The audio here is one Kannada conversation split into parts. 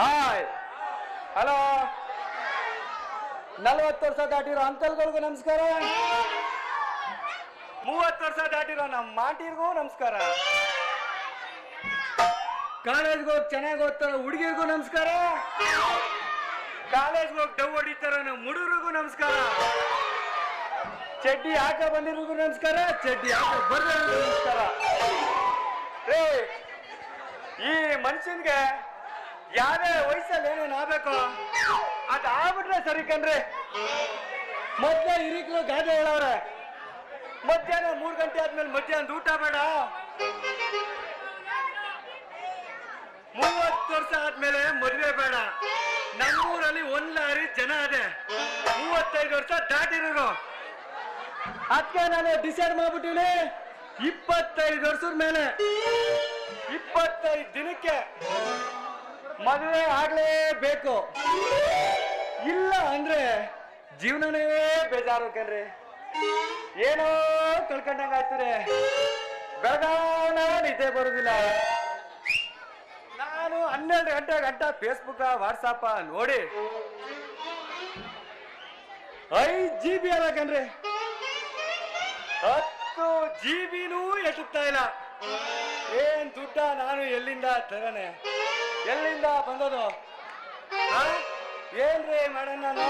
ಹಾಯ್ ಹಲೋ ನಲ್ವತ್ತು ವರ್ಷ ದಾಟಿರೋ ಅಂಕಲ್ಗಳಿಗೂ ನಮಸ್ಕಾರ. ಮೂವತ್ತು ವರ್ಷ ದಾಟಿರೋ ನಮ್ಮ ಮಾಟಿರ್ಗೂ ನಮಸ್ಕಾರ. ಕಾಲೇಜ್ಗೆ ಹೋಗಿ ಚೆನ್ನಾಗಿ ಓದ್ತಾರೋ ಹುಡುಗಿರ್ಗೂ ನಮಸ್ಕಾರ. ಕಾಲೇಜ್ಗೆ ಹೋಗಿ ಡೌ ಹೊಡಿತಾರೋ ನಮ್ಮ ಹುಡುಗರಿಗೂ ನಮಸ್ಕಾರ. ಚಡ್ಡಿ ಹಾಕ ಬಂದಿರೋರ್ಗೂ ನಮಸ್ಕಾರ, ಚಡ್ಡಿ ಹಾಕ ಬಂದಿರೋರ್ಗೂ ನಮಸ್ಕಾರ. ಈ ಮನುಷ್ಯನ್ಗೆ ಯಾವ್ದೇ ವಯಸ್ಸಲ್ಲಿ ಏನೇನು ಆಗ್ಬೇಕು ಅದು ಆಗ್ಬಿಟ್ರೆ ಸರಿ ಕಣ್ರಿ. ಮೊದ್ಲೇ ಹಿರಿಕರು ಗಾದೆ ಹೇಳವ್ರೆ. ಮಧ್ಯಾಹ್ನ ಮೂರು ಗಂಟೆ ಆದ್ಮೇಲೆ ಮಧ್ಯಾಹ್ನ ಊಟ ಬೇಡ. ಮೂವತ್ತು ವರ್ಷ ಆದ್ಮೇಲೆ ಮದುವೆ ಬೇಡ. ನಮ್ಮೂರಲ್ಲಿ ಒಂದ್ ಲಾರಿ ಜನ ಅದೇ. ಮೂವತ್ತೈದು ವರ್ಷ ದಾಟಿರೋರು. ಅದಕ್ಕೆ ನಾನು ಡಿಸೈಡ್ ಮಾಡ್ಬಿಟ್ಟಿನಿ ಇಪ್ಪತ್ತೈದು ವರ್ಷದ ಮೇಲೆ. ಇಪ್ಪತ್ತೈದು ದಿನಕ್ಕೆ. ಮದುವೆ ಆಗ್ಲೇಬೇಕು. ಇಲ್ಲ ಅಂದ್ರೆ ಜೀವನನೇ ಬೇಜಾರು ಕಣ್ರಿ. ಏನೋ ಕಳ್ಕೊಂಡಂಗ ಆಗ್ತಾರೆ. ಬೆಳಗಾವನ ನಿದ್ದೆ ಬರುದಿಲ್ಲ. ನಾನು ಹನ್ನೆರಡು ಗಂಟೆ ಗಂಟ ಫೇಸ್ಬುಕ್ ವಾಟ್ಸಪ್ ನೋಡಿ. ಐ ಜಿ ಬಿ ಅಲ್ಲ ಕಣ್ರಿ. ಹತ್ತು ಜಿ ಬಿನೂ ಎತ್ತುತ್ತಾ ಇಲ್ಲ. ಏನ್ ದುಡ್ಡ ನಾನು ಎಲ್ಲಿಂದ ತಗನೆ? ಎಲ್ಲಿಂದ ಬಂದದು? ಏನ್ರಿ ಮಾಡೋಣ ನಾನು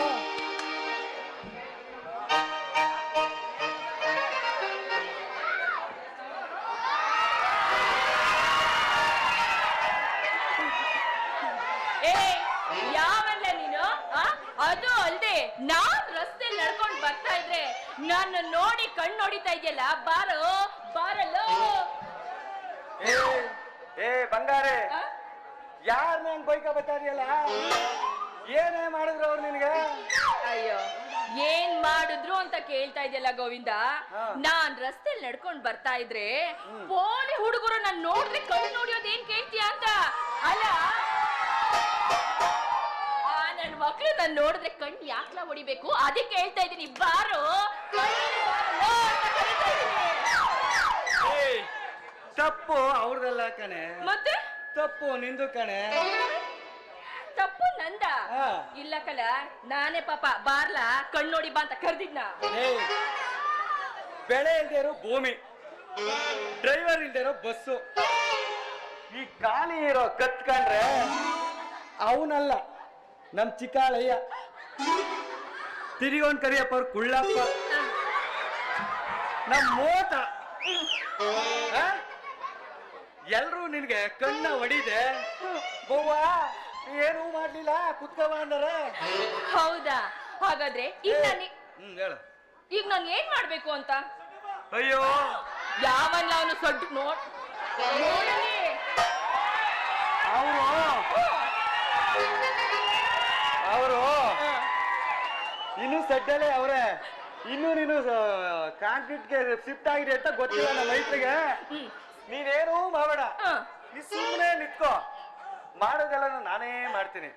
ಏ ಯಾವಲ್ಲ ನೀನು? ಅದು ಅಲ್ದೆ ನಾನ್ ರಸ್ತೆ ನಡ್ಕೊಂಡು ಬರ್ತಾ ಇದ್ರೆ ನನ್ನ ನೋಡಿ ಕಣ್ಣು ನೋಡಿತಾ ಇದೆಯಲ್ಲ ಬಾರೋ ಬಾರಲ್ಲೋ ಏ ಏ ಬಂಗಾರೆ? ಯಾರ ನಂಗೆ ಬೈಕ ಬತ್ತಾರಿಯಲ್ಲ ಏನೇ ಮಾಡಿದ್ರು ಅವ್ರು ನಿನಗೆ? ಅಯ್ಯೋ ಏನ್ ಮಾಡಿದ್ರು ಅಂತ ಕೇಳ್ತಾ ಇದೆಯಲ್ಲ ಗೋವಿಂದ. ನಾನ್ ರಸ್ತೆಲ್ ನಡ್ಕೊಂಡ್ ಬರ್ತಾ ಇದ್ರೆ ಪೋಲಿ ಹುಡುಗರು ನಾನ್ ನೋಡಿದ್ರೆ ಕಣ್ ನೋಡಿಯೋದ್ ಏನ್ ಕೇಳ್ತೀಯ ಅಂತ? ಅಲ್ಲ ನನ್ ಮಕ್ಳು ನಾನ್ ನೋಡಿದ್ರೆ ಕಣ್ಣು ಯಾಕ್ಲ ಹೊಡಿಬೇಕು? ಅದಕ್ಕೆ ಹೇಳ್ತಾ ಇದೀನಿ ಬಾರು. ತಪ್ಪು ಅವ್ರದಲ್ಲ ಕಣೆ. ಮತ್ತೆ? ತಪ್ಪು ನಿಂದು ಕಣೆ. ತಪ್ಪು ನಂದ? ಹಾ. ಇಲ್ಲ ಕಲ ನಾನೇ ಪಾಪ ಬಾರ್ಲಾ ಕಣ್ಣೋಡಿ ಬಾ ಅಂತ ಕರೆದಿದ್ನ. ಏಯ್, ಬೆಳೆ ಇಲ್ದೇ ಇರೋ ಭೂಮಿ ಡ್ರೈವರ್ ಇಲ್ದೇ ಇರೋ ಬಸ್ಸು. ಈ ಖಾಲಿ ಇರೋ ಕತ್ಕಂಡ್ರೆ ಅವನಲ್ಲ ನಮ್ ಚಿಕ್ಕಾಳಯ್ಯ. ತಿರಿಗೊಂಡ್ ಕರಿಯಪ್ಪ ಅವ್ರ ಕುಳ್ಳಪ್ಪ. ನಮ್ ಮೋತ. ಎಲ್ರು ನಿನ್ಗೆ ಕಣ್ಣ ಹೊಡಿದೆ. ಗೋವಾ ಏನು ಮಾಡ್ಲಿಲ್ಲ ಕುತ್ಕವ ಅಂದಾರೆ. ಹೌದಾ? ಹಾಗಾದ್ರೆ ಈಗ ನಾನು ಹ್ಮ್ ಹೇಳು. ಈಗ ನಾನು ಏನ್ ಮಾಡ್ಬೇಕು ಅಂತ? ಅಯ್ಯೋ. ಯಾವಲ್ಲ ಅವನು ಸೊಡ್ಡು ನೋಡ್ ನೋಡಲಿ. ಅವರು ಅವರು ಇನ್ನು ಸಡ್ಡಲೇ ಅವರೇ. ಇನ್ನು ನೀನು ಕಾಂಕ್ರೀಟ್ಗೆ ಶಿಫ್ಟ್ ಆಗಿದೆ ಅಂತ ಗೊತ್ತಿಲ್ಲ ನಮ್ಮ ರೈತರಿಗೆ. ನೀನೇನೂ ಮಾಡಬೇಡ. ನೀ ಸುಮ್ಮನೆ ನಿತ್ಕೋ. ಮಾಡೋದೆಲ್ಲ ನಾನೇ ಮಾಡ್ತೀನಿ.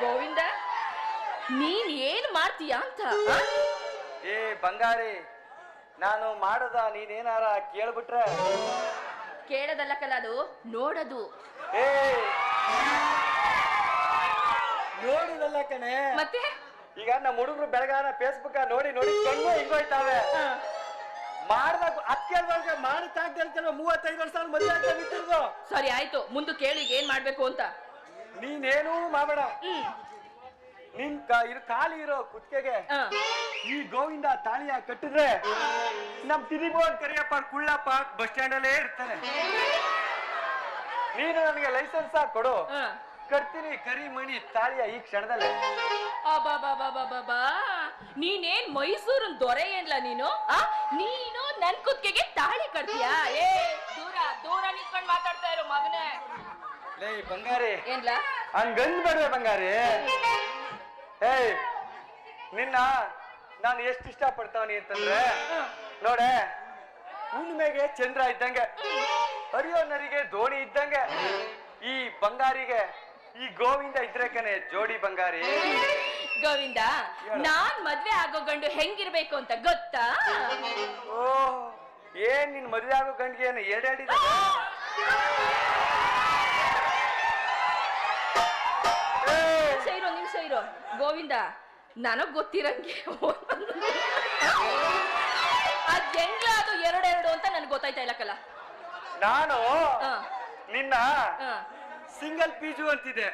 ಗೋವಿಂದ ನೀನ್ ಏನ್ ಮಾಡ್ತೀಯ ಅಂತ? ಏ ಬಂಗಾರಿ ನಾನು ಮಾಡದ ನೀನೇನಾರ ಕೇಳ್ಬಿಟ್ರೆ? ಕೇಳದಲ್ಲ ಕಲ ಅದು ನೋಡದು. ಏ! ನೋಡುದಲ್ಲ ಕಣೆ. ಮತ್ತೆ? ಈಗ ನಮ್ಮ ಹುಡುಗರು ಬೆಳಗಾನ ಫೇಸ್ಬುಕ್ ನೋಡಿ ನೋಡಿ ಕಣ್ಣು ಹಿಂಗೋಯ್ತಾವೆ. ಮಾಡ್ದಾಗ ಹತ್ತು ವರ್ಷ ಮಾಡಿ ಮೂವತ್ತೈದು ವರ್ಷ ಮದುವೆ ಆಗ್ತಾ ನಿಂತಿರೋದು ಸರಿ ಆಯ್ತು. ಮುಂದೆ ಕೇಳಿ ಏನ್ ಮಾಡ್ಬೇಕು ಅಂತ? ನೀನೇನು ಮಾಡಬೇಡ. ನಿನ್ ಕ- ಇರು ಖಾಲಿ ಇರೋ ಕುತ್ತಿಗೆಗೆ. ಈ ಗೋವಿಂದ ತಾಳಿಯ ಕಟ್ಟಿದ್ರೆ ನಮ್ ತಿರಿಬೋನ್ ಕರಿಯಪ್ಪ ಕುಳ್ಳಪ್ಪ ಬಸ್ ಸ್ಟ್ಯಾಂಡ್ ಅಲ್ಲೇ ಇರ್ತಾನೆ ನೀನು ನನಗೆ ಲೈಸೆನ್ಸ್ ಕೊಡು. ಹ. ಕಟ್ತೀನಿ ಕರಿ ಮಣಿ ತಾಳಿಯ ಈ ಬಾ ಅಬ್ಬಬ್ಬಬ್ಬಬ್ಬಬ್ಬಾ. ನೀನೇನ್ ಮೈಸೂರಿನ ದೊರೆ ಏನ್ಲ ನೀನು? ಆ? ನೀನು ನನ್ ಕುತ್ತಿಗೆಗೆ ತಾಳಿ ಕಟ್ತೀಯಾ? ಏ ದೂರ ದೂರ ನಿಂತ್ಕೊಂಡ್ ಮಾತಾಡ್ತಾ ಇರೋ ಮಗನೇ. ಲೇ ಬಂಗಾರಿ. ಏನ್ಲ? ಹಂಗಂದ್ ಬೇಡ್ವೆ ಬಂಗಾರಿ. ಏಯ್ ನಿನ್ನ ನಾನು ಎಷ್ಟು ಇಷ್ಟ ಪಡ್ತಾವನಿ ಅಂತಂದ್ರೆ ನೋಡೆ ಹುಣ್ಣಿಮೆಗೆ ಚಂದ್ರ ಇದ್ದಂಗೆ ಹರಿಯೋ ನರಿಗೆ ದೋಣಿ ಇದ್ದಂಗೆ ಈ ಬಂಗಾರಿಗೆ ಈ ಗೋವಿಂದ ಇದ್ರೆ ಕಣೆ ಜೋಡಿ ಬಂಗಾರಿ. ಗೋವಿಂದ ನಾನ್ ಮದ್ವೆ ಆಗೋ ಗಂಡು ಹೆಂಗಿರ್ಬೇಕು ಅಂತ ಗೊತ್ತಾ? ಓ ಏನ್ ನಿನ್ ಮದ್ವೆ ಆಗೋ ಗಂಡಿಗೆ ಏನು ಎರಡೆರಡಿದ ನಿಮಿಷ ಇರೋ ನಿಮಿಷ ಇರೋ ಗೋವಿಂದ ನನಗ್ ಗೊತ್ತಿರಂಗೆ. ಅದ್ ಹೆಂಗ ಅದು ಎರಡೆರಡು ಅಂತ ನನ್ಗೆ ಗೊತ್ತಾಯ್ತಾ ಇಲ್ಲ ಕಲ. ನಾನು ಹ, ನಿನ್ನ. ಸಿಂಗಲ್ ಪೀಜು ಅಂತಿದೆ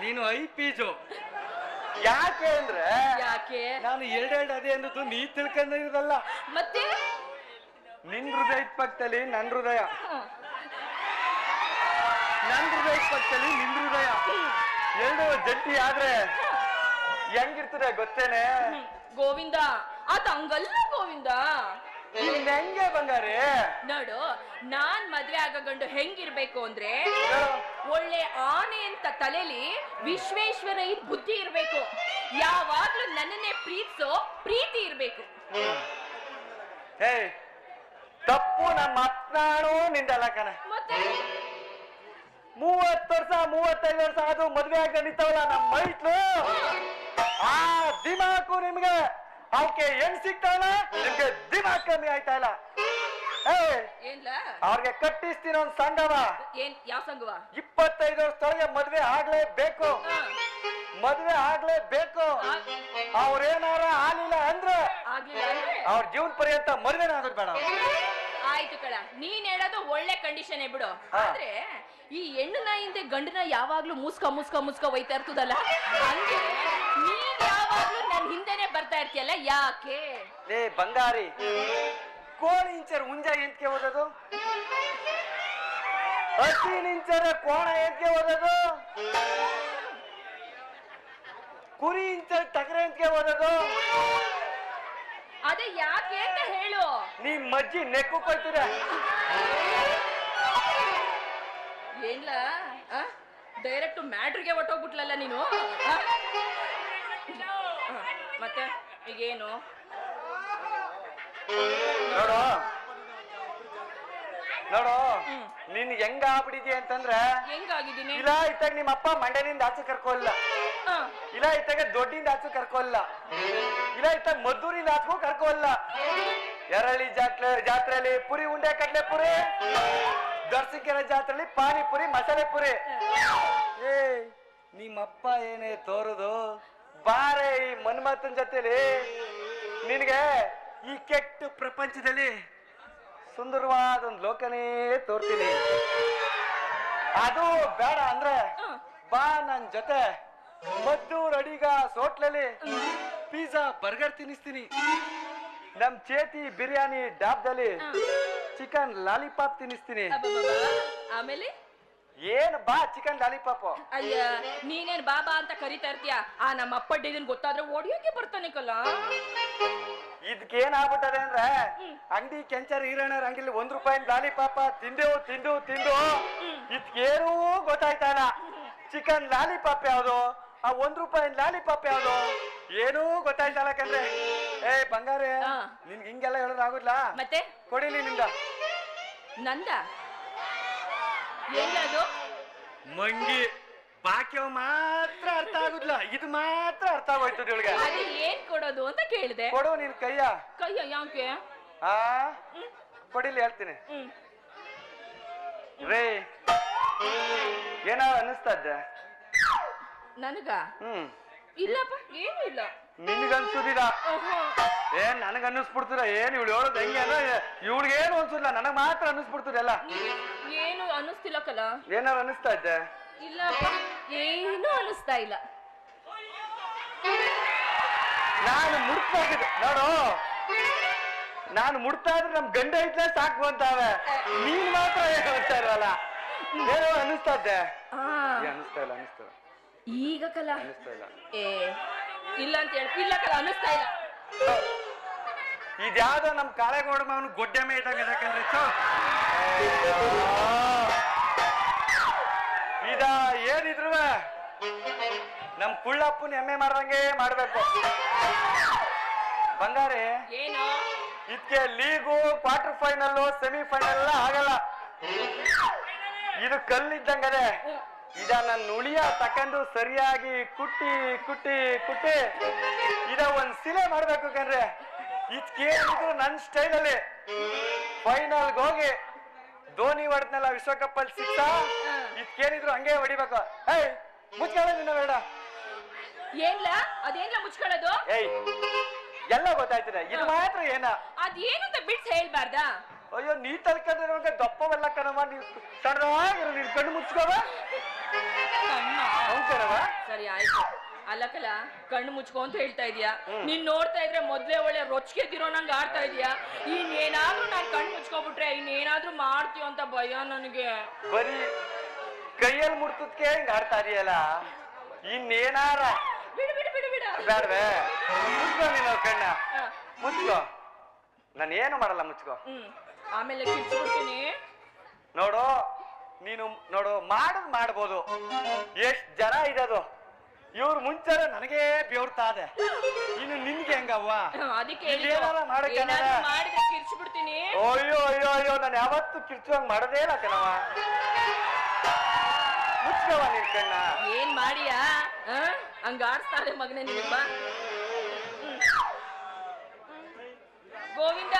ನೀನು ಐ ಪೀಜು. ಯಾಕೆ ಅಂದ್ರೆ ಯಾಕೆ? ನಾನು ಎರಡೆರಡು ಅದೇ ಅನ್ನೋದು ನೀ ತಿಳ್ಕೊಂಡಿರಲ್ಲ ಮತ್ತೆ? ನಿನ್ ಹೃದಯ ಪಕ್ಕದಲ್ಲಿ ನನ್ ಹೃದಯ. ನನ್ ಹೃದಯ ಪಕ್ಕದಲ್ಲಿ ನಿನ್ ಹೃದಯ. ಎರಡು ಜಟ್ಟಿ ಆದ್ರೆ ಹೆಂಗಿರ್ತದೆ ಗೊತ್ತೇನೆ? ಗೋವಿಂದ ಅದ್ ಹಂಗಲ್ಲ ಗೋವಿಂದ. ನಿನ್ ಹೆಂಗೆ ಬಂಗಾರಿ? ನೋಡು ನಾನ್ ಮದ್ವೆ ಆಗ ಗಂಡು ಹೆಂಗಿರ್ಬೇಕು ಅಂದ್ರೆ. ಒಳ್ಳೆ ಆನೆ ಅಂತ ತಲೆಲಿ ವಿಶ್ವೇಶ್ವರೈ ಬುದ್ಧಿ ಇರ್ಬೇಕು. ಯಾವಾಗ್ಲೂ ನನ್ನನ್ನೇ ಪ್ರೀತಿಸೋ ಪ್ರೀತಿ ಇರ್ಬೇಕು. ಹೇ ತಪ್ಪು ನಾ ಅಪ್ಪನಾಣು ನಿಂದಲ್ಲ ಕಣ. ಮತ್ತೆ? ಮೂವತ್ತು ವರ್ಷ ಮೂವತ್ತೈದು ವರ್ಷ ಅದು ಮದ್ವೆ ಆಗ ನಿಂತವಲ್ಲ ನಮ್ಮ ಮೈಟ್ಲು ಆ ದಿಮಾಕು ನಿಮ್ಗೆ ಅವಕ್ಕೆ ಹೆಣ್ ಸಿಗ್ತಾವಲ್ಲ ನಿಮ್ಗೆ ದಿಮಾಕ್ ಕಮ್ಮಿ ಆಯ್ತಾ ಇಲ್ಲ? ಅವ್ರಿಗೆ ಕಟ್ಟಿಸ್ತೀನಿ ಒಂದ್ ಸಂಗಮ ಏನ್ ಯಾವ ಸಂಘವ? ಇಪ್ಪತ್ತೈದು ವರ್ಷದೊಳಗೆ ಮದ್ವೆ ಆಗ್ಲೇಬೇಕು. ಬೇಕು ಮದ್ವೆ ಆಗ್ಲೇಬೇಕು. ಬೇಕು ಅವ್ರೇನಾರ ಆಗಿಲ್ಲ ಅಂದ್ರೆ ಆಗ್ಲಿಲ್ಲ ಅಂದ್ರೆ? ಅವ್ರ ಜೀವನ ಪರ್ಯಂತ ಮದ್ವೆನ ಆಗೋದ್ ಬೇಡ ಆಯ್ತು ಕಳ ನೀನ್ ಹೇಳೋದು ಒಳ್ಳೆ ಕಂಡೀಷನ್ ಬಿಡು. ಆದ್ರೆ ಈ ಹೆಣ್ಣು ಹಿಂದೆ ಗಂಡನ ಯಾವಾಗ್ಲೂ ಮುಸ್ಕ ಮುಸ್ಕ ಮುಸ್ಕ ಒಯ್ತಾ ಇರ್ತದಲ್ಲ? ಹಂಗೆ ನೀನ್ ಯಾವಾಗ್ಲೂ ನನ್ ಹಿಂದೆನೆ ಬರ್ತಾ ಇರ್ತೀಯಲ್ಲ? ಯಾಕೆ? ಲೇ ಬಂಗಾರಿ ಕೋಳಿ ಇಂಚರ್ ಹುಂಜ ಎಂತಕ್ಕೆ ಓದೋದು ಹಸಿ ನಿಂಚರ ಕೋಣ ಎಂತಕ್ಕೆ ಓದೋದು ಕುರಿ ಇಂಚರ್ ಟಗರೆ ಎಂತ್ಕೆ ಓದೋದು ಅದೇ ಯಾಕೆ ಅಂತ ಹೇಳು. ನೀ ಮಜ್ಜಿ ನೆಕ್ಕು ಕೊಳ್ತೀರ ಏನ್ಲ? ಡೈರೆಕ್ಟ್ ಮ್ಯಾಟ್ರಿಗೆ ಹೊಟ್ಟೋಗ್ಬಿಟ್ಲಲ್ಲ ನೀನು? ಮತ್ತೆ ಈಗೇನು? ನೋಡು. ನೋಡು. ನಿನ್ ಹೆಂಗ ಆಗ್ಬಿಟ್ಟಿದ್ಯ ಅಂತಂದ್ರೆ ಹೆಂಗಾಗಿದ್ದೀನಿ ಇಲ್ಲ ಇತ್ತಾಗ ನಿಮ್ಮ ಅಪ್ಪ ಮಂಡ್ಯದಿಂದ ಆಚೆ ಕರ್ಕೊಲ್ಲ. ಇಲ್ಲ ಇತ್ತಾಗ ದೊಡ್ಡಿಂದ ಆಚೆ ಕರ್ಕೊಲ್ಲ. ಇಲ್ಲ ಇತ್ತಾಗ ಮದ್ದೂರಿಂದ ಆಚೆಗೂ ಕರ್ಕೊಲ್ಲ. ಎರಳಿ ಜಾತ್ರೆ ಜಾತ್ರೆಯಲ್ಲಿ ಪುರಿ ಉಂಡೆ ಕಡ್ಲೆ ಪುರಿ ದರ್ಶಿಕೆರೆ ಜಾತ್ರೆಯಲ್ಲಿ ಪಾನಿಪುರಿ ಮಸಾಲೆ ಪುರಿ. ಏ ನಿಮ್ಮಪ್ಪ ಏನೇ ತೋರುದು? ಬಾರೆ ಈ ಮನ್ಮಥನ್ ಜೊತೆಲಿ. ನಿನಗೆ ಈ ಕೆಟ್ಟ ಪ್ರಪಂಚದಲ್ಲಿ ಸುಂದರವಾದ ಒಂದು ಲೋಕನೇ ತೋರ್ತೀನಿ. ಅದು ಬೇಡ ಅಂದ್ರೆ ಬಾ ನನ್ ಜೊತೆ. ಮದ್ದೂರ್ ಅಡಿಗ ಸೋಟ್ಲಲ್ಲಿ ಪಿಜ್ಜಾ ಬರ್ಗರ್ ತಿನ್ನಿಸ್ತೀನಿ. ನಮ್ ಚೇತಿ ಬಿರಿಯಾನಿ ಡಾಬ್ದಲ್ಲಿ ಚಿಕನ್ ಲಾಲಿಪಾಪ್ ತಿನ್ನಿಸ್ತೀನಿ. ಆಮೇಲೆ? ಏನ್ ಬಾ ಚಿಕನ್ ಲಾಲಿಪಾಪ್. ಅಯ್ಯ ನೀನೇನ್ ಬಾಬಾ ಅಂತ ಕರಿತಾ ಇರ್ತೀಯ? ಆ ನಮ್ಮ ಅಪ್ಪ ಗೊತ್ತಾದ್ರೆ ಓಡಿಯೋಕೆ ಬರ್ತಾನೆ ಕಲ್ಲ ಇದಕ್ಕೇನ್ ಆಗ್ಬಿಟ್ಟದೆ ಅಂದ್ರೆ ಅಂಗಡಿ ಕೆಂಚರ್ ಈರಣ್ಣರ ಅಂಗಡಿಲಿ ಒಂದ್ ರೂಪಾಯಿ ಲಾಲಿಪಾಪ ತಿಂದೆವು ತಿಂದು ತಿಂದು ಇದಕ್ಕೇನೂ ಗೊತ್ತಾಯ್ತಾನ. ಚಿಕನ್ ಚಿಕನ್ ಲಾಲಿಪಾಪ್ ಯಾವ್ದು? ಆ ಒಂದ್ ರೂಪಾಯಿ ಲಾಲಿಪಾಪ್ ಯಾವ್ದು? ಏನೂ ಗೊತ್ತಾಯ್ತಲ್ಲ ಕಂದ್ರೆ ಏ ಬಂಗಾರೆ. ನಿನ್ಗೆ ಹಿಂಗೆಲ್ಲ ಹೇಳೋದ್ ಆಗುದ್ಲ ಮತ್ತೆ? ಕೊಡಿಲಿ ನಿಂದ? ನಂದ ಮಂಗಿ. ಬಾಕಿ ಮಾತ್ರ ಅರ್ಥ ಆಗುದಿಲ್ಲ. ಇದು ಮಾತ್ರ ಅರ್ಥ ಆಗೋಯ್ತದ ಇವಳಿಗೆ. ಅದು ಏನ್ ಕೊಡೋದು ಅಂತ ಕೇಳಿದೆ. ಕೊಡು ನಿನ್ ಕೈಯ. ಕೈಯ ಯಾಕೆ? ಆ? ಕೊಡಿಲಿ ಹೇಳ್ತೀನಿ. ಹ್ಮ್. ರೇ ಏನೋ ಅನಿಸ್ತದೆ ನನಗ? ಹ್ಮ್. ಇಲ್ಲಪ್ಪ ಏನು ಇಲ್ಲ. ನಿನ್ಗನ್ಸುದಿಲ್ಲ. ಏನ್ ನನಗ ಅನ್ನಿಸ್ಬಿಡ್ತೀರ ಏನ್ ಇವಳು ಹೇಳೋದು ಹೆಂಗೆ ಅಲ್ಲ ಇವಳಿಗೆ ಏನು ಅನ್ಸುದಿಲ್ಲ. ನನಗ್ ಮಾತ್ರ ಅನ್ನಿಸ್ಬಿಡ್ತೀರಲ್ಲ ಏನು ಅನ್ನಿಸ್ತಿಲ್ಲ ಕಲ. ಏನಾರು ಅನ್ನಿಸ್ತಾ ಇದ್ದೆ? ಇಲ್ಲಪ್ಪ. ಏನು ಅನಿಸ್ತಾ ಇಲ್ಲ. ನಾನು ಮುಡ್ತಾ ನೋಡು. ನಾನು ಮುಡ್ತಾ ಇದ್ರೆ ನಮ್ ಗಂಡ ಐತ್ಲೆ ಸಾಕು ಅಂತಾವೆ ನೀನ್ ಮಾತ್ರ ಏನು ಇರಲ್ಲ ಏನೋ ಅನಿಸ್ತಾ ಇದ್ದೆ. ಆ. ಅನಿಸ್ತಾ ಇಲ್ಲ ಅನಿಸ್ತಾ ಇಲ್ಲ. ಈಗ ಕಲ. ಅನಿಸ್ತಾ ಇಲ್ಲ. ಏ ಇಲ್ಲ ಅಂತ ಹೇಳಿ. ಇಲ್ಲ ಕಲ ಅನಿಸ್ತಾ ಇಲ್ಲ. ಇದ್ಯಾವ್ದೋ ನಮ್ ಕಾಳೆಗೌಡ ಮಾವನು ಗೊಡ್ಡೆ ಮೇ ಇದ್ದಂಗೆ ಯಾಕಂದ್ರೆ ಇದ ಏನಿದ್ರು ನಮ್ ಕುಳ್ಳಪ್ಪನ ಎಮ್ಮೆ ಮಾಡ್ದಂಗೆ ಮಾಡ್ಬೇಕು. ಬಂಗಾರಿ ಏನು? ಇದಕ್ಕೆ league quarter final semi final ಎಲ್ಲ ಆಗಲ್ಲ. ಇದು ಕಲ್ಲಿದ್ದಂಗದೆ ಇದ ನನ್ನ ಉಳಿಯ ತಕೊಂಡು ಸರಿಯಾಗಿ ಕುಟ್ಟಿ ಕುಟ್ಟಿ ಕುಟ್ಟಿ ಇದ ಒಂದ್ ಸಿಲೆ ಮಾಡ್ಬೇಕು ಕಣ್ರೆ. ಇದ್ಕೇನಿದ್ರು ನನ್ನ ಸ್ಟೈಲಲ್ಲಿ. ಫೈನಲ್ಗೆ ಹೋಗಿ ಧೋನಿ ಹೊಡೆದ್ನೆಲ್ಲ ವಿಶ್ವಕಪ್ ಅಲ್ಲಿ ಇದ್ಕೇನಿದ್ರು ಹಂಗೆ ಹೊಡಿಬೇಕು. ಏಯ್ ಮುಚ್ಕೊಳ್ಳ ನಿನ್ನ ಬೇಡ. ಏನ್ಲ? ಅದೇನ್ಲ ಮುಚ್ಕೊಳ್ಳೋದು? ಏಯ್ ಎಲ್ಲ ಗೊತ್ತಾಯ್ತದೆ. ಇದು ಮಾತ್ರ ಏನ? ಅದೇನಂತ ಬಿಡ್ಸ್ ಹೇಳ್ಬಾರ್ದ? ಅಯ್ಯೋ ನೀ ತಲ್ಕೊಂಡ್ರೆ ದಪ್ಪವೆಲ್ಲ ಕಣವ ನೀವು ಸಣ್ಣವಾಗಿರು ನೀನ್ ಕಣ್ಣು ಮುಚ್ಕೋವ? ಸರಿ ಆಯ್ತು. ಅಲ್ಲಕಲ್ಲ ಕಣ್ಣು ಮುಚ್ಕೊ ಅಂತ ಹೇಳ್ತಾ ಇದೀಯಾ? ನೀನ್ ನೋಡ್ತಾ ಇದ್ರೆ ಮೊದ್ಲೇ ಒಳ್ಳೆ ರೊಚ್ಗೆದಿರೋ ನಂಗೆ ಆಡ್ತಾ ಇದೀಯಾ? ಇನ್ನೇನಾದ್ರೂ ನಾನ್ ಕಣ್ಣು ಮುಚ್ಕೊಬಿಟ್ರೆ ಇನ್ನೇನಾದ್ರೂ ಮಾಡ್ತೀಯೋ ಅಂತ ಭಯ ನನಗೆ. ಬರೀ ಕೈಯಲ್ಲಿ ಮುಡ್ತದ್ಕೆ ಹಿಂಗ ಆಡ್ತಾ ಇದೆಯಲ್ಲ? ಇನ್ನೇನಾರ? ಬಿಡು ಬಿಡು ಬಿಡು ಬಿಡು. ಬೇಡವೆ ಮುಚ್ಕೋ ನೀನು ಕಣ್ಣ. ಮುಚ್ಕೋ. ನಾನು ಏನು ಮಾಡಲ್ಲ ಮುಚ್ಕೋ. ಆಮೇಲೆ ನೋಡು ನೀನು ನೋಡು ಮಾಡೋದು ಮಾಡ್ಬೋದು. ಎಷ್ಟ್ ಜನ ಇರೋದು ಇವ್ರ ಮುಂಚೆ ನನಗೆ ಬೆವ್ರ್ತಾ ಇದೆ. ಇನ್ನು ನಿನ್ಗೆ ಹೆಂಗವ್ವ? ಅದಕ್ಕೆ ಮಾಡಕ್ಕೆ. ಮಾಡಿದ್ರೆ ಕಿರ್ಚ್ಬಿಡ್ತೀನಿ. ಅಯ್ಯೋ ಅಯ್ಯೋ ಅಯ್ಯೋ ನಾನು ಯಾವತ್ತು ಕಿರ್ಚುವಂಗ್ ಮಾಡದೇ ಇಲ್ಲ ಕಣವ ಮುಚ್ಕವ ನಿನ್ ಕಣ್ಣ ಏನ್ ಮಾಡಿಯಾ? ಹಂಗ ಆಡ್ಸ್ತಾರೆ ಮಗನೇ ನಿನಗ್ ಬಾ. ಗೋವಿಂದ!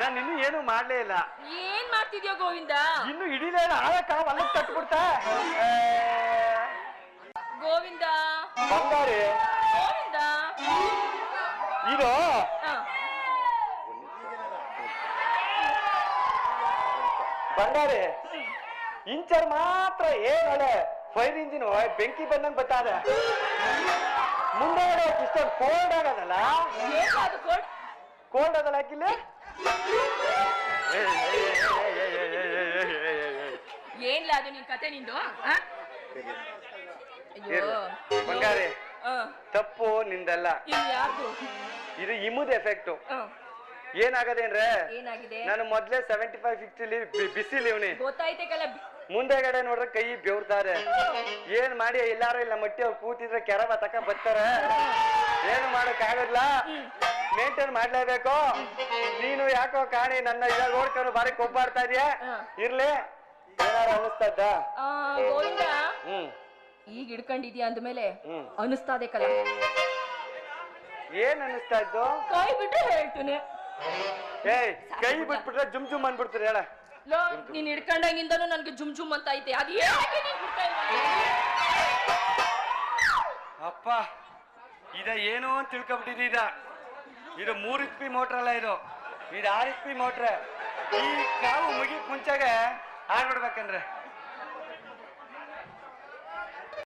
ನಾನು ಇನ್ನು ಏನು ಮಾಡ್ಲೇ ಇಲ್ಲ. ಏನ್ ಮಾಡ್ತಿದ್ಯೋ ಗೋವಿಂದ? ಇನ್ನು ಹಿಡಿಲೇ ಇಲ್ಲ ಆಳಕ್ಕ ಹೊಲಕ್ ತಟ್ಬಿಡ್ತಾ. ಗೋವಿಂದ! ಬಂಗಾರಿ. ಗೋವಿಂದ! ಇದು ಹ, ಬಂಗಾರಿ. ಇಂಚರ್ ಮಾತ್ರ ಏನಳೆ ಫೈರ್ ಇಂಜಿನ್ ಬೆಂಕಿ ಬಂದಂಗ್ ಬತ್ತಾದ. ಮುಂದೆ ಇಷ್ಟೊಂದು ಕೋಲ್ಡ್ ಆಗದಲ್ಲ? ಏನ್ ಕೋಲ್ಡ್ ಅದಲ್ಲ ಹಾಕಿಲ್ಲ ಏನ್ಲ ಅದು ನಿನ್ ಕತೆ ನಿಂದು? ಅಯ್ಯೋ. ಬಂಗಾರಿ ತಪ್ಪು ನಿಂದಲ್ಲ. ಇದ್ ಇಮುದ್ ಎಫೆಕ್ಟ್ ಏನಾಗದೇನ್ರೆ ಏನಾಗಿದೆ? ನಾನು ಮೊದ್ಲೇ ಸೆವೆಂಟಿ ಫೈವ್ ಫಿಫ್ಟಿಲಿ ಬಿಸಿಲಿ ಇವನಿ. ಗೊತ್ತಾಯ್ತೆ ಕಲ ಮುಂದೆಗಡೆ ನೋಡ್ರೆ ಕೈ ಬೆವ್ರ್ತಾರೆ. ಏನ್ ಮಾಡಿ ಎಲ್ಲಾರು ಇಲ್ಲ ಮಟ್ಟಿ ಅವ್ರು ಕೂತಿದ್ರೆ ಕೆರವ ತಕ ಬರ್ತಾರೆ ಏನು ಮಾಡಕ್ ಆಗಲ್ಲ ಮೇಂಟೈನ್ ಮಾಡ್ಲೇಬೇಕು. ನೀನು ಯಾಕೋ ಕಾಣಿ ನನ್ನ ಇವಾಗ ನೋಡ್ಕೊಂಡು ಬಾರಿ ಕೊಬ್ಬಾಡ್ತಾ ಇದೀಯ. ಇರ್ಲಿ. ಏನಾರು ಗೋವಿಂದ ಹ್ಮ್. ಈಗ ಹಿಡ್ಕೊಂಡಿದ್ಯಾ ಅಂದ್ಮೇಲೆ. ಅನಿಸ್ತಾದೆ ಕಲ. ಏನ್ ಅನ್ನಿಸ್ತಾ ಇದ್ದು? ಕೈ ಬಿಟ್ಟು ಹೇಳ್ತೀನಿ. ಏಯ್ ಕೈ ಬಿಟ್ಬಿಟ್ರೆ ಜುಮ್ ಜುಮ್ ಅನ್ಬಿಡ್ತೀರಿ ಹೇಳ. ಲೋ ನೀನ್ ಹಿಡ್ಕೊಂಡಾಗಿಂದನೂ ನನ್ಗೆ ಜುಮ್ ಜುಮ್ ಅಂತ ಐತೆ. ಅದು ಏನಕ್ಕೆ ನೀನ್ ಬಿಡ್ತಾ? ಅಪ್ಪ ಇದ ಏನು ಅಂತ ತಿಳ್ಕೊಬಿಟ್ಟಿದ್ದೀದ ಇದು? ಮೂರ್ ಎಚ್ ಪಿ ಮೋಟ್ರ್ ಅಲ್ಲ ಇದು. ಇದು ಆರ್ ಎಚ್ ಪಿ ಮೋಟ್ರ್. ಈ ಕಾವು ಮುಗಿ ಮುಂಚೆಗೆ ಆಡ್ಬಿಡ್ಬೇಕಂದ್ರೆ